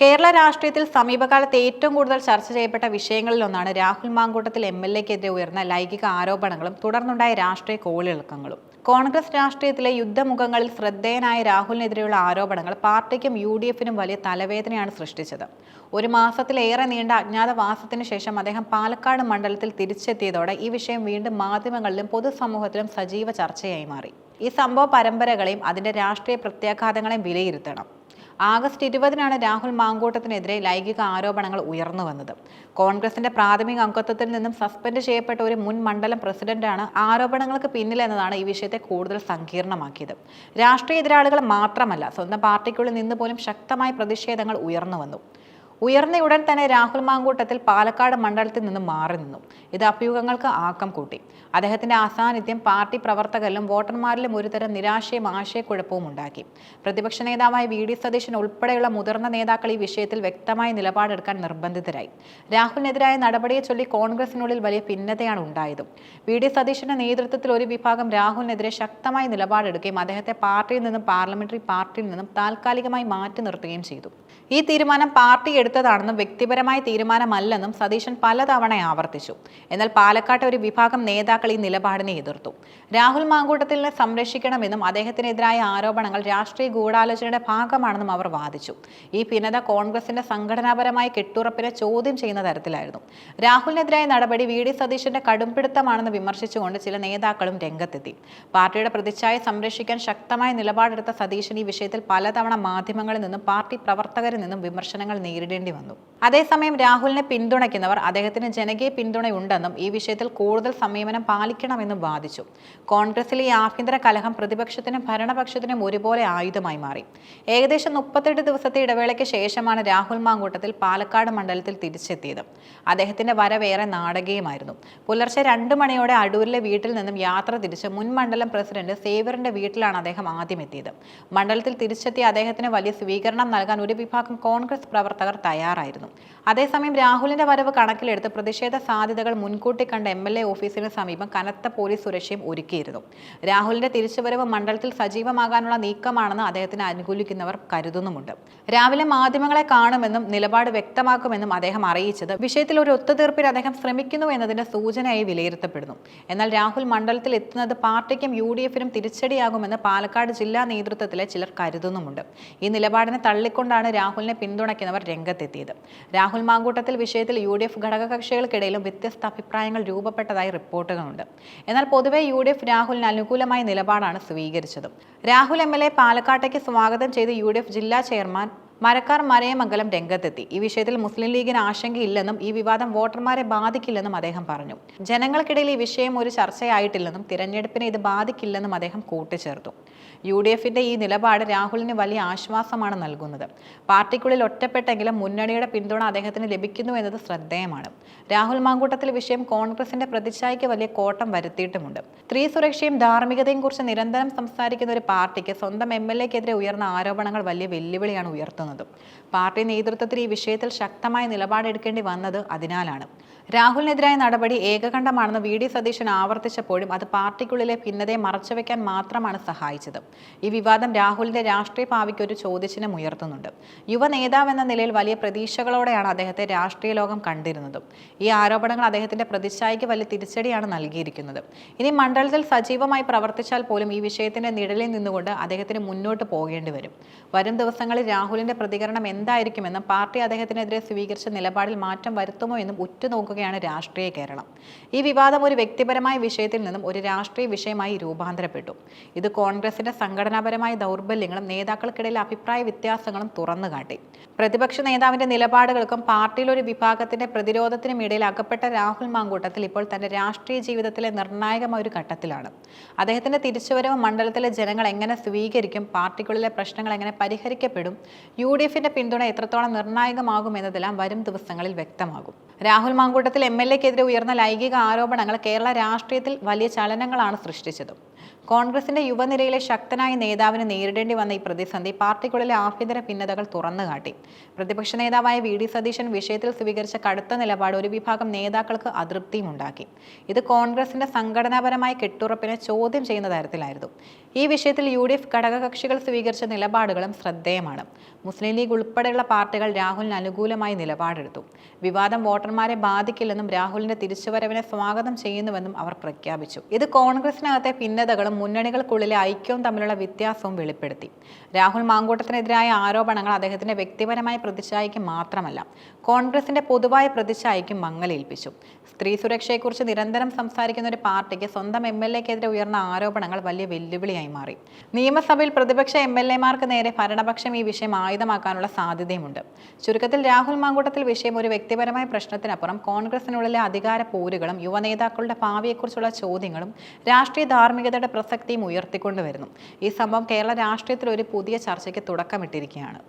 കേരള രാഷ്ട്രീയത്തിൽ സമീപകാലത്ത് ഏറ്റവും കൂടുതൽ ചർച്ച ചെയ്യപ്പെട്ട വിഷയങ്ങളിലൊന്നാണ് രാഹുൽ മാങ്കൂട്ടത്തിൽ എം എൽ എക്കെതിരെ ഉയർന്ന ലൈംഗിക ആരോപണങ്ങളും തുടർന്നുണ്ടായ രാഷ്ട്രീയ കോളിളക്കങ്ങളും. കോൺഗ്രസ് രാഷ്ട്രീയത്തിലെ യുദ്ധമുഖങ്ങളിൽ ശ്രദ്ധേയനായ രാഹുലിനെതിരെയുള്ള ആരോപണങ്ങൾ പാർട്ടിക്കും യു ഡി എഫിനും വലിയ തലവേദനയാണ് സൃഷ്ടിച്ചത്. ഒരു മാസത്തിലേറെ നീണ്ട അജ്ഞാതവാസത്തിന് ശേഷം അദ്ദേഹം പാലക്കാട് മണ്ഡലത്തിൽ തിരിച്ചെത്തിയതോടെ ഈ വിഷയം വീണ്ടും മാധ്യമങ്ങളിലും പൊതുസമൂഹത്തിലും സജീവ ചർച്ചയായി മാറി. ഈ സംഭവ പരമ്പരകളെയും അതിന്റെ രാഷ്ട്രീയ പ്രത്യാഘാതങ്ങളെയും വിലയിരുത്തണം. ആഗസ്റ്റ് ഇരുപതിനാണ് രാഹുൽ മാങ്കൂട്ടത്തിനെതിരെ ലൈംഗിക ആരോപണങ്ങൾ ഉയർന്നു വന്നത്. കോൺഗ്രസിന്റെ പ്രാഥമിക അംഗത്വത്തിൽ നിന്നും സസ്പെൻഡ് ചെയ്യപ്പെട്ട ഒരു മുൻ മണ്ഡലം പ്രസിഡന്റാണ് ആരോപണങ്ങൾക്ക് പിന്നിലെന്നതാണ് ഈ വിഷയത്തെ കൂടുതൽ സങ്കീർണമാക്കിയത്. രാഷ്ട്രീയ എതിരാളികൾ മാത്രമല്ല സ്വന്തം പാർട്ടിക്കുള്ളിൽ നിന്ന് പോലും ശക്തമായ പ്രതിഷേധങ്ങൾ ഉയർന്നു വന്നു. ഉയർന്നയുടൻ തന്നെ രാഹുൽ മാങ്കൂട്ടത്തിൽ പാലക്കാട് മണ്ഡലത്തിൽ നിന്ന് മാറി നിന്നു. ഇത് അഭ്യൂഹങ്ങൾക്ക് ആക്കം കൂട്ടി. അദ്ദേഹത്തിന്റെ അസാന്നിധ്യം പാർട്ടി പ്രവർത്തകരിലും വോട്ടർമാരിലും ഒരുതരം നിരാശയും ആശയക്കുഴപ്പവും ഉണ്ടാക്കി. പ്രതിപക്ഷ നേതാവായ വി ഡി സതീശൻ ഉൾപ്പെടെയുള്ള മുതിർന്ന നേതാക്കൾ ഈ വിഷയത്തിൽ വ്യക്തമായ നിലപാടെടുക്കാൻ നിർബന്ധിതരായി. രാഹുലിനെതിരായ നടപടിയെ ചൊല്ലി കോൺഗ്രസിനുള്ളിൽ വലിയ ഭിന്നതയാണ് ഉണ്ടായത്. വി ഡി സതീശന്റെ നേതൃത്വത്തിൽ ഒരു വിഭാഗം രാഹുലിനെതിരെ ശക്തമായ നിലപാടെടുക്കുകയും അദ്ദേഹത്തെ പാർട്ടിയിൽ നിന്നും പാർലമെന്ററി പാർട്ടിയിൽ നിന്നും താൽക്കാലികമായി മാറ്റി നിർത്തുകയും ചെയ്തു. ഈ തീരുമാനം പാർട്ടി എടുത്തതാണെന്നും വ്യക്തിപരമായ തീരുമാനമല്ലെന്നും സതീശൻ പലതവണ ആവർത്തിച്ചു. എന്നാൽ പാലക്കാട്ടെ ഒരു വിഭാഗം നേതാക്കൾ ഈ നിലപാടിനെ എതിർത്തു. രാഹുൽ മാങ്കൂട്ടത്തിനെ സംരക്ഷിക്കണമെന്നും അദ്ദേഹത്തിനെതിരായ ആരോപണങ്ങൾ രാഷ്ട്രീയ ഗൂഢാലോചനയുടെ ഭാഗമാണെന്നും അവർ വാദിച്ചു. ഈ ഭിന്നത കോൺഗ്രസിന്റെ സംഘടനാപരമായ കെട്ടുറപ്പിനെ ചോദ്യം ചെയ്യുന്ന തരത്തിലായിരുന്നു. രാഹുലിനെതിരായ നടപടി വി ഡി സതീശന്റെ കടുംപിടുത്തമാണെന്ന് വിമർശിച്ചുകൊണ്ട് ചില നേതാക്കളും രംഗത്തെത്തി. പാർട്ടിയുടെ പ്രതിച്ഛായ സംരക്ഷിക്കാൻ ശക്തമായ നിലപാടെടുത്ത സതീശൻ ഈ വിഷയത്തിൽ പലതവണ മാധ്യമങ്ങളിൽ നിന്നും പാർട്ടി പ്രവർത്തകരിൽ നിന്നും വിമർശനങ്ങൾ നേരിടേണ്ടി വന്നു. അതേസമയം രാഹുലിനെ പിന്തുണയ്ക്കുന്നവർ അദ്ദേഹത്തിന് ജനകീയ പിന്തുണയുണ്ടെന്നും ഈ വിഷയത്തിൽ കൂടുതൽ സംയമനം പാലിക്കണമെന്നും വാദിച്ചു. കോൺഗ്രസിലെ ഈ ആഭ്യന്തര കലഹം പ്രതിപക്ഷത്തിനും ഭരണപക്ഷത്തിനും ഒരുപോലെ ആയുധമായി മാറി. ഏകദേശം മുപ്പത്തെട്ട് ദിവസത്തെ ഇടവേളയ്ക്ക് ശേഷമാണ് രാഹുൽ മാങ്കൂട്ടത്തിൽ പാലക്കാട് മണ്ഡലത്തിൽ തിരിച്ചെത്തിയത്. അദ്ദേഹത്തിന്റെ വരവേറെ നാടകീയമായിരുന്നു. പുലർച്ചെ രണ്ട് മണിയോടെ അടൂരിലെ വീട്ടിൽ നിന്നും യാത്ര തിരിച്ച് മുൻ മണ്ഡലം പ്രസിഡന്റ് സേവറിന്റെ വീട്ടിലാണ് അദ്ദേഹം ആദ്യം എത്തിയത് മണ്ഡലത്തിൽ തിരിച്ചെത്തിയ അദ്ദേഹത്തിന് വലിയ സ്വീകരണം നൽകാൻ ഒരു വിഭാഗം കോൺഗ്രസ് പ്രവർത്തകർ തയ്യാറായിരുന്നു. അതേസമയം രാഹുലിന്റെ വരവ് കണക്കിലെടുത്ത് പ്രതിഷേധ സാധ്യതകൾ മുൻകൂട്ടി കണ്ട എം എൽ എ ഓഫീസിന് സമീപം കനത്ത പോലീസ് സുരക്ഷയും ഒരുക്കിയിരുന്നു. രാഹുലിന്റെ തിരിച്ചുവരവ് മണ്ഡലത്തിൽ സജീവമാകാനുള്ള നീക്കമാണെന്ന് അദ്ദേഹത്തിന് അനുകൂലിക്കുന്നവർ കരുതുന്നുമുണ്ട്. രാവിലെ മാധ്യമങ്ങളെ കാണുമെന്നും നിലപാട് വ്യക്തമാക്കുമെന്നും അദ്ദേഹം അറിയിച്ചത് വിഷയത്തിൽ ഒരു ഒത്തുതീർപ്പിന് അദ്ദേഹം ശ്രമിക്കുന്നു എന്നതിന്റെ സൂചനയായി വിലയിരുത്തപ്പെടുന്നു. എന്നാൽ രാഹുൽ മണ്ഡലത്തിൽ എത്തുന്നത് പാർട്ടിക്കും യു ഡി എഫിനും തിരിച്ചടിയാകുമെന്ന് പാലക്കാട് ജില്ലാ നേതൃത്വത്തിലെ ചിലർ കരുതുന്നുമുണ്ട്. ഈ നിലപാടിനെ തള്ളിക്കൊണ്ടാണ് രാഹുലിനെ പിന്തുണയ്ക്കുന്നവർ രംഗത്തെത്തിയത്. രാഹുൽ മാങ്കൂട്ടത്തിൽ വിഷയത്തിൽ യു ഡി എഫ് ഘടകകക്ഷികൾക്കിടയിലും വ്യത്യസ്ത അഭിപ്രായങ്ങൾ രൂപപ്പെട്ടതായി റിപ്പോർട്ടുകളുണ്ട്. എന്നാൽ പൊതുവെ യു ഡി എഫ് രാഹുലിന് അനുകൂലമായ നിലപാടാണ് സ്വീകരിച്ചത്. രാഹുൽ എം എൽ എ പാലക്കാട്ടേക്ക് സ്വാഗതം ചെയ്ത് യു ഡി എഫ് ജില്ലാ ചെയർമാൻ മരക്കാർ മരയമംഗലം രംഗത്തെത്തി. ഈ വിഷയത്തിൽ മുസ്ലിം ലീഗിന് ആശങ്കയില്ലെന്നും ഈ വിവാദം വോട്ടർമാരെ ബാധിക്കില്ലെന്നും അദ്ദേഹം പറഞ്ഞു. ജനങ്ങൾക്കിടയിൽ ഈ വിഷയം ഒരു ചർച്ചയായിട്ടില്ലെന്നും തിരഞ്ഞെടുപ്പിനെ ഇത് ബാധിക്കില്ലെന്നും അദ്ദേഹം കൂട്ടിച്ചേർത്തു. യു ഡി എഫിന്റെ ഈ നിലപാട് രാഹുലിന് വലിയ ആശ്വാസമാണ് നൽകുന്നത്. പാർട്ടിക്കുള്ളിൽ ഒറ്റപ്പെട്ടെങ്കിലും മുന്നണിയുടെ പിന്തുണ അദ്ദേഹത്തിന് ലഭിക്കുന്നു എന്നത് ശ്രദ്ധേയമാണ്. രാഹുൽ മാങ്കൂട്ടത്തിൽ വിഷയം കോൺഗ്രസിന്റെ പ്രതിച്ഛായയ്ക്ക് വലിയ കോട്ടം വരുത്തിയിട്ടുമുണ്ട്. സ്ത്രീ സുരക്ഷയും ധാർമ്മികതയും കുറിച്ച് നിരന്തരം സംസാരിക്കുന്ന ഒരു പാർട്ടിക്ക് സ്വന്തം എം എൽ എക്കെതിരെ ഉയർന്ന ആരോപണങ്ങൾ വലിയ വെല്ലുവിളിയാണ് ഉയർത്തുന്നത്. പാർട്ടി നേതൃത്വത്തിൽ ഈ വിഷയത്തിൽ ശക്തമായ നിലപാടെടുക്കേണ്ടി വന്നത് അതിനാലാണ്. രാഹുലിനെതിരായ നടപടി ഏകകണ്ഠമാണെന്ന് വി ഡി സതീശൻ ആവർത്തിച്ചപ്പോഴും അത് പാർട്ടിക്കുള്ളിലെ ഭിന്നതയെ മറച്ചുവെക്കാൻ മാത്രമാണ് സഹായിച്ചത്. ഈ വിവാദം രാഹുലിന്റെ രാഷ്ട്രീയ ഭാവിക്ക് ഒരു ചോദ്യചിഹ്നം ഉയർത്തുന്നുണ്ട്. യുവ നേതാവെന്ന നിലയിൽ വലിയ പ്രതീക്ഷകളോടെയാണ് അദ്ദേഹത്തെ രാഷ്ട്രീയ ലോകം കണ്ടിരുന്നത്. ഈ ആരോപണങ്ങൾ അദ്ദേഹത്തിന്റെ പ്രതിച്ഛായയ്ക്ക് വലിയ തിരിച്ചടിയാണ് നൽകിയിരിക്കുന്നത്. ഇനി മണ്ഡലത്തിൽ സജീവമായി പ്രവർത്തിച്ചാൽ പോലും ഈ വിഷയത്തിന്റെ നിഴലിൽ നിന്നുകൊണ്ട് അദ്ദേഹത്തിന് മുന്നോട്ട് പോകേണ്ടി വരും. വരും ദിവസങ്ങളിൽ രാഹുലിന്റെ പ്രതികരണം എന്തായിരിക്കുമെന്നും പാർട്ടി അദ്ദേഹത്തിനെതിരെ സ്വീകരിച്ച നിലപാടിൽ മാറ്റം വരുത്തുമോ എന്നും ഉറ്റുനോക്കുകയാണ് രാഷ്ട്രീയ കേരളം. ഈ വിവാദം ഒരു വ്യക്തിപരമായ വിഷയത്തിൽ നിന്നും ഒരു രാഷ്ട്രീയ വിഷയമായി രൂപാന്തരപ്പെട്ടു. ഇത് കോൺഗ്രസിന്റെ സംഘടനാപരമായ ദൗർബല്യങ്ങളും നേതാക്കൾക്കിടയിലെ അഭിപ്രായ വ്യത്യാസങ്ങളും തുറന്നു കാട്ടി പ്രതിപക്ഷ നേതാവിന്റെ നിലപാടുകൾക്കും പാർട്ടിയിൽ ഒരു വിഭാഗത്തിന്റെ പ്രതിരോധത്തിനും ഇടയിൽ അകപ്പെട്ട രാഹുൽ മാങ്കൂട്ടത്തിൽ ഇപ്പോൾ തന്റെ രാഷ്ട്രീയ ജീവിതത്തിലെ നിർണായകമായ ഒരു ഘട്ടത്തിലാണ്. അദ്ദേഹത്തിന്റെ തിരിച്ചുവരവ് മണ്ഡലത്തിലെ ജനങ്ങൾ എങ്ങനെ സ്വീകരിക്കും പാർട്ടിക്കുള്ളിലെ പ്രശ്നങ്ങൾ എങ്ങനെ പരിഹരിക്കപ്പെടും യു ഡി എഫിന്റെ പിന്തുണ എത്രത്തോളം നിർണായകമാകും എന്നതെല്ലാം വരും ദിവസങ്ങളിൽ വ്യക്തമാകും. രാഹുൽ മാങ്കൂട്ടത്തിൽ എം എൽ എക്കെതിരെ ഉയർന്ന ലൈംഗിക ആരോപണങ്ങൾ കേരള രാഷ്ട്രീയത്തിൽ വലിയ ചലനങ്ങളാണ് സൃഷ്ടിച്ചത്. കോൺഗ്രസിന്റെ യുവനിരയിലെ ശക്തനായ നേതാവിന് നേരിടേണ്ടി വന്ന ഈ പ്രതിസന്ധി പാർട്ടിക്കുള്ളിലെ ആഭ്യന്തര ഭിന്നതകൾ തുറന്നുകാട്ടി. പ്രതിപക്ഷ നേതാവായ വി. ഡി. സതീശൻ വിഷയത്തിൽ സ്വീകരിച്ച കടുത്ത നിലപാട് ഒരു വിഭാഗം നേതാക്കൾക്ക് അതൃപ്തിയും ഉണ്ടാക്കി ഇത് കോൺഗ്രസിന്റെ സംഘടനാപരമായ കെട്ടുറപ്പിനെ ചോദ്യം ചെയ്യുന്ന തരത്തിലായിരുന്നു. ഈ വിഷയത്തിൽ യു. ഡി. എഫ് ഘടകകക്ഷികൾ സ്വീകരിച്ച നിലപാടുകളും ശ്രദ്ധേയമാണ്. മുസ്ലിം ലീഗ് ഉൾപ്പെടെയുള്ള പാർട്ടികൾ രാഹുലിന് അനുകൂലമായി നിലപാടെടുത്തു. വിവാദം വോട്ടർമാരെ ബാധിക്കില്ലെന്നും രാഹുലിന്റെ തിരിച്ചുവരവിനെ സ്വാഗതം ചെയ്യുന്നുവെന്നും അവർ പ്രഖ്യാപിച്ചു. ഇത് കോൺഗ്രസിനകത്തെ ഭിന്നതകളും മുന്നണികൾക്കുള്ളിലെ ഐക്യവും തമ്മിലുള്ള വ്യത്യാസവും വെളിപ്പെടുത്തി. രാഹുൽ മാങ്കൂട്ടത്തിനെതിരായ ആരോപണങ്ങൾ അദ്ദേഹത്തിന്റെ വ്യക്തിപരമായ പ്രതിച്ഛായയ്ക്ക് മാത്രമല്ല കോൺഗ്രസിന്റെ പൊതുവായ പ്രതിച്ഛായയ്ക്കും മങ്ങലേൽപ്പിച്ചു. സ്ത്രീ സുരക്ഷയെക്കുറിച്ച് നിരന്തരം സംസാരിക്കുന്ന ഒരു പാർട്ടിക്ക് സ്വന്തം എം എൽ എക്കെതിരെ ഉയർന്ന ആരോപണങ്ങൾ വലിയ വെല്ലുവിളിയായി മാറി. നിയമസഭയിൽ പ്രതിപക്ഷ എം എൽ എമാർക്ക് നേരെ ഭരണപക്ഷം ഈ വിഷയം ആയുധമാക്കാനുള്ള സാധ്യതയുമുണ്ട്. ചുരുക്കത്തിൽ രാഹുൽ മാങ്കൂട്ടത്തിൽ വിഷയം ഒരു വ്യക്തിപരമായ പ്രശ്നത്തിനപ്പുറം കോൺഗ്രസിനുള്ളിലെ അധികാര പോരുകളും യുവനേതാക്കളുടെ ഭാവിയെക്കുറിച്ചുള്ള ചോദ്യങ്ങളും രാഷ്ട്രീയ ധാർമ്മികതയുടെ പ്രസക്തിയും ഉയർത്തിക്കൊണ്ടുവരുന്നു. ഈ സംഭവം കേരള രാഷ്ട്രീയത്തിൽ ഒരു പുതിയ ചർച്ചയ്ക്ക് തുടക്കമിട്ടിരിക്കുകയാണ്.